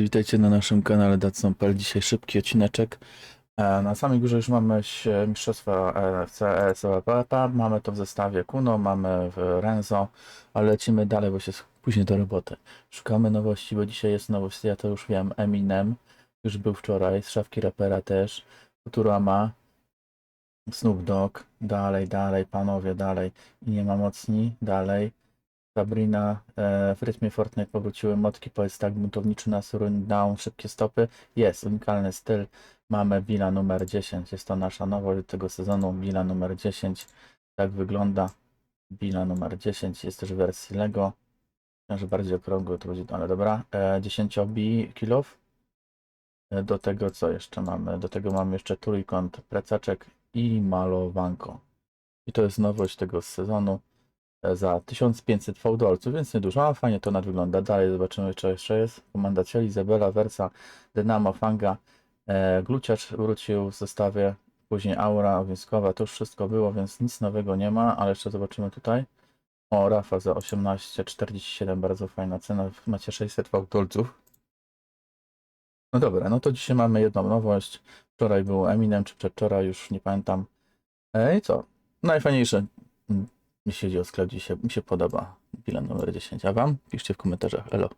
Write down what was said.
Witajcie na naszym kanale Datsun.pl. Dzisiaj szybki odcineczek. E, Na samej górze już mamy mistrzostwa e, CS OEPA. Mamy to w zestawie Kuno, mamy w Renzo, ale lecimy dalej, bo się później do roboty. Szukamy nowości, bo dzisiaj jest nowość, ja to już wiem, Eminem, już był wczoraj, z szafki rapera też, Futurama, Snoop Dogg, dalej, dalej, panowie, dalej. I nie ma mocni, dalej. Sabrina, e, w rytmie Fortnite powróciły motki, powiedz tak, buntowniczy nas, run down, szybkie stopy. Jest, unikalny styl. Mamy Billa numer 10, jest to nasza nowość tego sezonu, Billa numer 10. Tak wygląda Billa numer 10, jest też w wersji Lego. Myślę, że bardziej okrągły to będzie, ale dobra. E, 10 bi kilof. E, Do tego co jeszcze mamy? Do tego mamy jeszcze trójkąt, plecaczek i malowanko. I to jest nowość tego sezonu za 1500 fałdolców, więc niedużo, ale fajnie to nad wygląda. Dalej zobaczymy, co jeszcze jest. Komanda Cieli, Izabela, Versa, Dynamo, Fanga, e, Gluciacz wrócił w zestawie, później Aura Owińskowa, to już wszystko było, więc nic nowego nie ma, ale jeszcze zobaczymy tutaj. O, Rafa za 18,47, bardzo fajna cena, macie 600 fałdolców. No dobra, no to dzisiaj mamy jedną nowość. Wczoraj był Eminem, czy przedwczoraj, już nie pamiętam. E, I co? Najfajniejsze mm, jeśli chodzi o sklep, dzisiaj mi się podoba bilan numer 10. A wam? Piszcie w komentarzach. Elo.